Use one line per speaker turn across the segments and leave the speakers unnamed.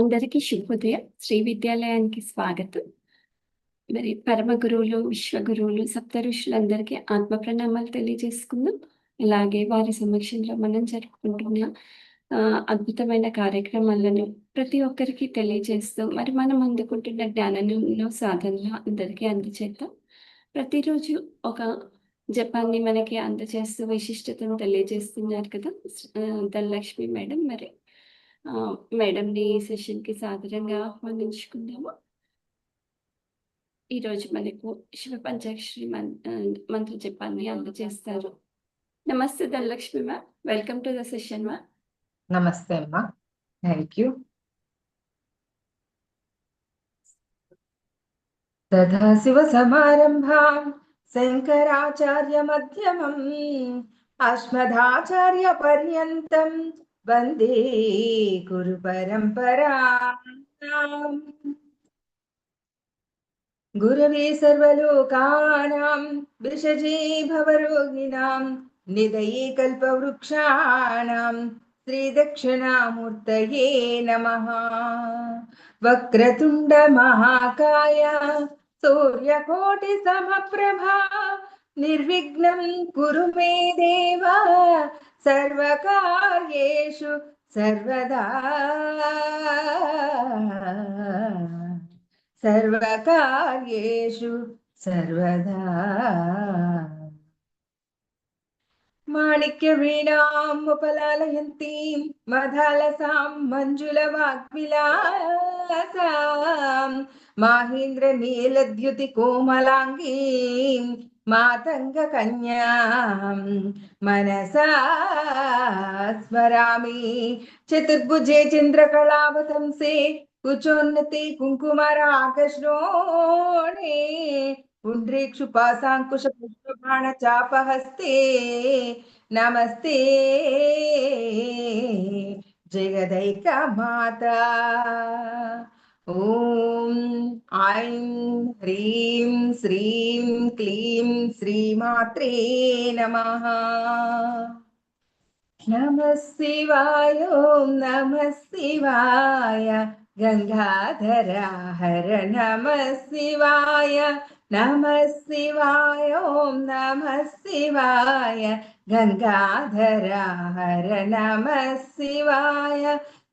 అందరికీ శుభోదయం. శ్రీ విద్యాలయానికి స్వాగతం. మరి పరమ గురువులు విశ్వ గురువులు సప్త ఋషులందరికీ ఆత్మ ప్రణామాలు తెలియజేసుకుందాం. అలాగే వారి సమక్షంలో మనం జరుపుకుంటున్న అద్భుతమైన కార్యక్రమాలను ప్రతి ఒక్కరికి తెలియజేస్తూ మరి మనం అందుకుంటున్న జ్ఞానంలో సాధనలో అందరికీ అందచేద్దాం ప్రతిరోజు ఒక జపాన్ని మనకి అందజేస్తూ విశిష్టతను తెలియజేస్తున్నారు కదా ధనలక్ష్మి మేడం. మరి మేడంని ఈ సెషన్కి సాధారణంగా ఆహ్వానించుకుందాము. ఈరోజు మనకు శివ పంచాక్షరి మంత్ర జపాన్ని అందజేస్తారు. నమస్తే Dhanalakshmi ma'am. Welcome to the session ma'am.
నమస్తే అమ్మా. థ్యాంక్ యూ సదాశివసమారంభాం శంకరాచార్య మధ్యమం అశ్మదాచార్య పర్యంతం. పరంపరాం గురవే సర్వలోకానాం విషజే భవరోగిణాం నిదయే కల్పవృక్షాణాం శ్రీదక్షిణామూర్తయే నమః వక్రతుండ మహాకాయ సూర్యకోటి సమప్రభా నిర్విఘ్నం కురు మే దేవ సర్వకార్యేషు సర్వదా. సర్వకార్యేషు సర్వదా. మాణిక్య వీణాముపలాలయంతీం మధాలసాం మంజుల వాగ్విలాసాం మాహేంద్ర నీలద్యుతి కోమలాంగీం మాతంగ కన్యా మనసా స్మరామి. చతుర్భుజే చంద్రకళావతంసే కుచోన్నతే కుంకుమరాకశ్రోణే పుండ్రీక్షు పాశాంకుశ పుష్పబాణ చాపహస్తే నమస్తే. జగదైక మాత. ഓം ഐം ഹ്രീം ശ്രീം ക്ലീം ശ്രീമാത്രേ നമ നമ ശിവായ ഓം നമ ശിവായ ഗംഗാധരാഹര നമ ശിവായ നമ ശിവായ ഓം നമ ശിവായ ഗംഗാധരാഹര നമ ശിവായ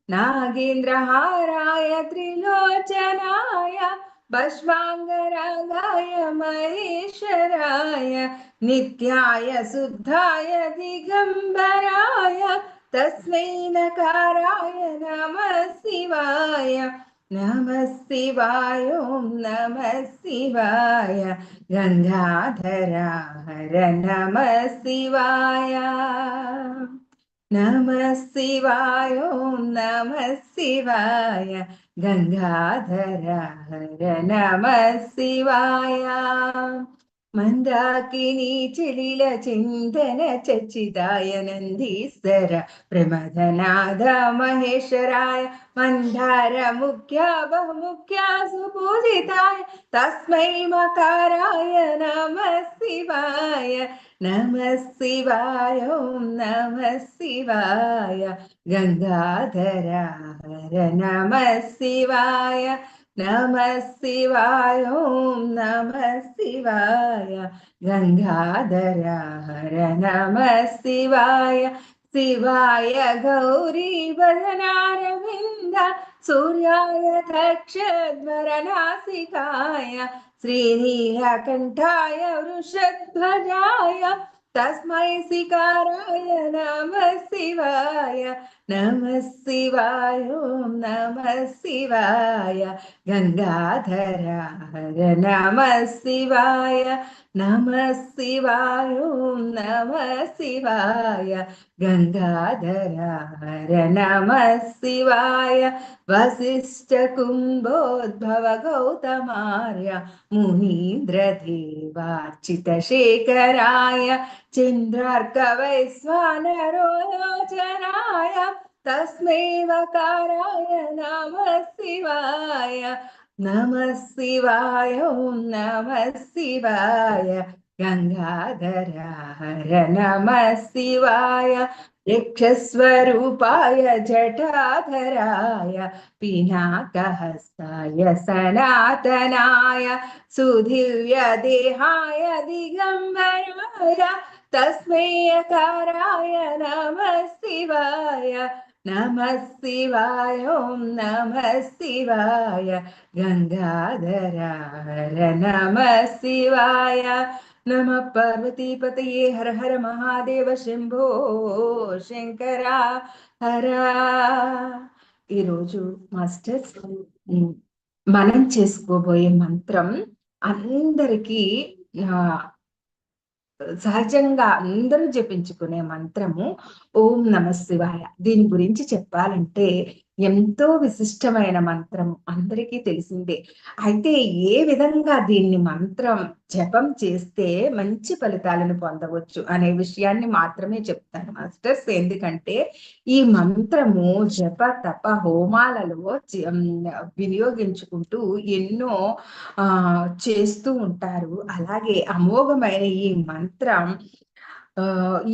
नागेन्द्रहाराय त्रिलोचनाय भष्वाङ्गरागाय महेश्वराय नित्याय शुद्धाय दिगम्बराय तस्मै नकाराय नमः शिवाय नमः शिवाय ओं नम शिवाय गङ्गाधरा हर नमः शिवाय। നമ ശിവായ ഓം നമ ശിവായ ഗംഗാധര ഹര നമ ശിവായ മന്ദാക്കിനി ചെലില ചിന്തന ചച്ചിതായ നന്ദീശ്വര പ്രമദനാഥ മഹേശ്വരായ മന്ദാര മുഖ്യ ബഹുമുഖ്യ സുപൂജിതായ തസ്മൈ മകാരായ നമ ശിവായ നമ ശിവായ നമ ശിവായ ഗംഗാധരാഹര നമ ശിവായ नमः शिवाय, ओम नमः शिवाय। गंगाधर हर नमः शिवाय। शिवाय गौरी वदनारविन्द सूर्याय दक्षध्वरनासिकाय श्रीनीलकंठाय वृषध्वजाय, तस्मै शिकाराय नमः शिवाय। नम शिवाय नम शिवाय। गंगाधरा हर नम शिवाय। नम शिवाय नम शिवाय। गंगाधरा हर नम शिवाय। वसिष्ठ कुंभोद्भव गौतमार्य, मुनीन्द्र देवार्चित शेखराय चिन्द्रार्कवै स्वानरोलोचनाय तस्मै वकाराय नमः शिवाय नमः शिवाय ॐ नमः शिवाय गङ्गाधराहर नमः शिवाय यक्षस्वरूपाय जटाधराय, पिनाकहस्ताय, सनातनाय सुधिव्यदेहाय दिगम्बराय తస్మయకారాయ నమ శివాయ నమ శివాయ ఓం నమ శివాయ గంగాధరార నమ. శివాయ నమ పార్వతీపతయే హర హర మహాదేవ శంభో శంకర హర. ఈరోజు మాస్టర్స్ మనం చేసుకోబోయే మంత్రం అందరికీ సహజంగా అందరూ జపించుకునే మంత్రము ఓం నమ శివాయ. దీని గురించి చెప్పాలంటే ఎంతో విశిష్టమైన మంత్రం అందరికీ తెలిసిందే. అయితే ఏ విధంగా దీన్ని మంత్రం జపం చేస్తే మంచి ఫలితాలను పొందవచ్చు అనే విషయాన్ని మాత్రమే చెప్తాను మాస్టర్స్. ఎందుకంటే ఈ మంత్రము జప తప హోమాలలో వినియోగించుకుంటూ ఎన్నో ఆ చేస్తూ ఉంటారు. అలాగే అమోఘమైన ఈ మంత్రం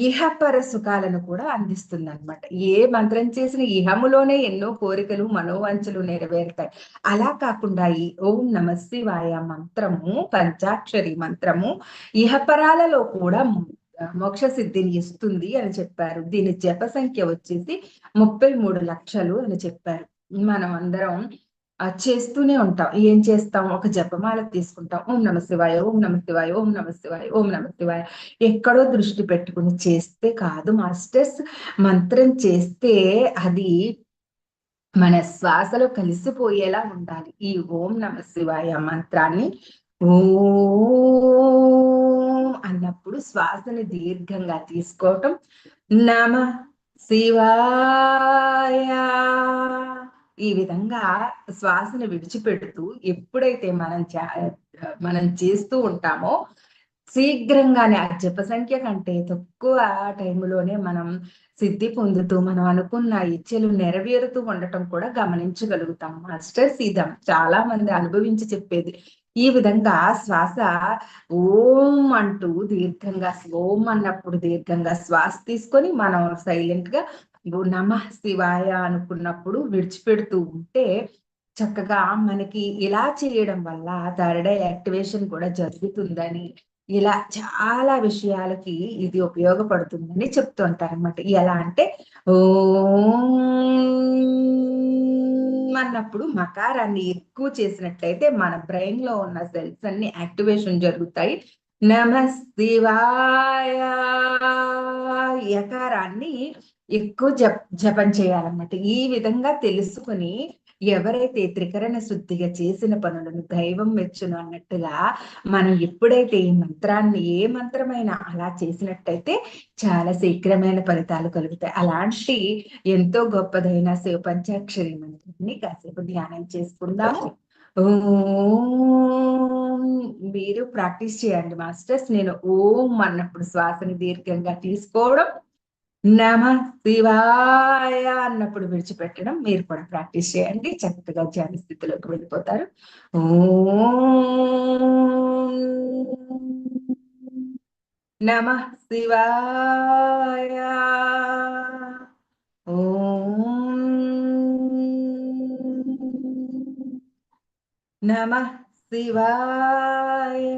ఇహపర సుఖాలను కూడా అందిస్తుంది అనమాట ఏ మంత్రం చేసిన ఇహములోనే ఎన్నో కోరికలు మనోవంచలు నెరవేరుతాయి. అలా కాకుండా ఈ ఓం నమ శివాయ మంత్రము పంచాక్షరి మంత్రము ఇహపరాలలో కూడా మోక్ష సిద్ధిని ఇస్తుంది అని చెప్పారు. దీని జప సంఖ్య వచ్చేసి ముప్పై మూడు లక్షలు అని చెప్పారు. మనం అందరం చేస్తూనే ఉంటాం. ఏం చేస్తాం? ఒక జపమాల తీసుకుంటాం. ఓం నమ శివాయ ఓం నమ శివాయ ఓం నమ శివాయ ఓం నమ శివాయ. ఎక్కడో దృష్టి పెట్టుకుని చేస్తే కాదు మాస్టర్స్. మంత్రం చేస్తే అది మన శ్వాసలో కలిసిపోయేలా ఉండాలి. ఈ ఓం నమ శివాయ మంత్రాన్ని ఓం అన్నప్పుడు శ్వాసని దీర్ఘంగా తీసుకోవటం. నమ శివాయ. ఈ విధంగా శ్వాసను విడిచిపెడుతూ ఎప్పుడైతే మనం మనం చేస్తూ ఉంటామో శీఘ్రంగానే ఆ జప సంఖ్య కంటే తక్కువ టైంలోనే మనం సిద్ధి పొందుతూ మనం అనుకున్న ఇచ్చలు నెరవేరుతూ ఉండటం కూడా గమనించగలుగుతాం. మాస్టర్స్ ఇదం చాలా మంది అనుభవించి చెప్పేది ఈ విధంగా శ్వాస ఓం అంటూ దీర్ఘంగా ఓం అన్నప్పుడు దీర్ఘంగా శ్వాస తీసుకొని మనం సైలెంట్గా నమ శివాయ అనుకున్నప్పుడు విడిచిపెడుతూ ఉంటే చక్కగా మనకి ఇలా చేయడం వల్ల థర్డ్ ఐ యాక్టివేషన్ కూడా జరుగుతుందని ఇలా చాలా విషయాలకి ఇది ఉపయోగపడుతుందని చెప్తుంటారు అనమాట ఎలా అంటే ఓం అన్నప్పుడు మకారాన్ని ఎక్కువ చేసినట్లయితే మన బ్రెయిన్లో ఉన్న సెల్స్ అన్ని యాక్టివేషన్ జరుగుతాయి. నమ శివాయ. యకారాన్ని ఎక్కువ జప జపం చేయాలన్నమాట. ఈ విధంగా తెలుసుకుని ఎవరైతే త్రికరణ శుద్ధిగా చేసిన పనులను దైవం మెచ్చును అన్నట్టుగా మనం ఎప్పుడైతే ఈ మంత్రాన్ని ఏ మంత్రమైనా అలా చేసినట్టయితే చాలా శీఘ్రమైన ఫలితాలు కలుగుతాయి. అలాంటి ఎంతో గొప్పదైన శివ పంచాక్షరి మంత్రాన్ని కాసేపు ధ్యానం చేసుకుందాము. మీరు ప్రాక్టీస్ చేయండి మాస్టర్స్. నేను ఓం అన్నప్పుడు శ్వాసని దీర్ఘంగా తీసుకోవడం నమ శివాయ అన్నప్పుడు విడిచిపెట్టడం మీరు కూడా ప్రాక్టీస్ చేయండి. చక్కగా ధ్యాన స్థితిలోకి వెళ్ళిపోతారు. నమ శివాయ. ఓం నమ శివాయ.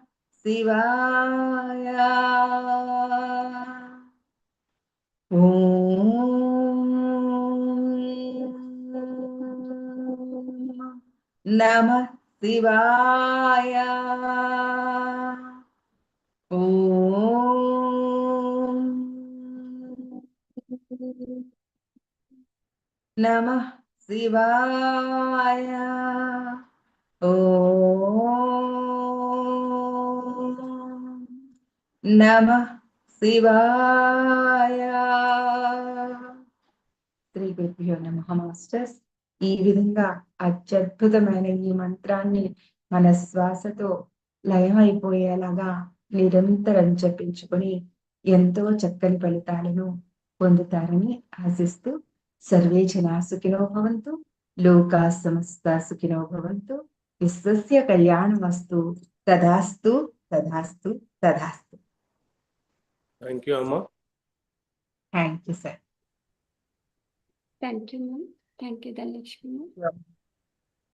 Sivaya. Namah Sivaya. Namah Sivaya. Om. నమ శివాయ. శ్రీ గురుభ్యో నమ మాస్టర్స్. ఈ విధంగా అత్యద్భుతమైన ఈ మంత్రాన్ని మన శ్వాసతో లయమైపోయేలాగా నిరంతరం జపించుకొని ఎంతో చక్కని ఫలితాలను పొందుతారని ఆశిస్తూ సర్వే జనా సుఖినో భవంతు లోకా సమస్త సుఖినో భవంతు విశ్వస్య కళ్యాణమస్తు తదాస్తు తదాస్తు తదాస్తు.
Thank you, Amma.
Thank you, sir.
Thank you, ma'am. Thank you, Dhanlakshmi. Yeah.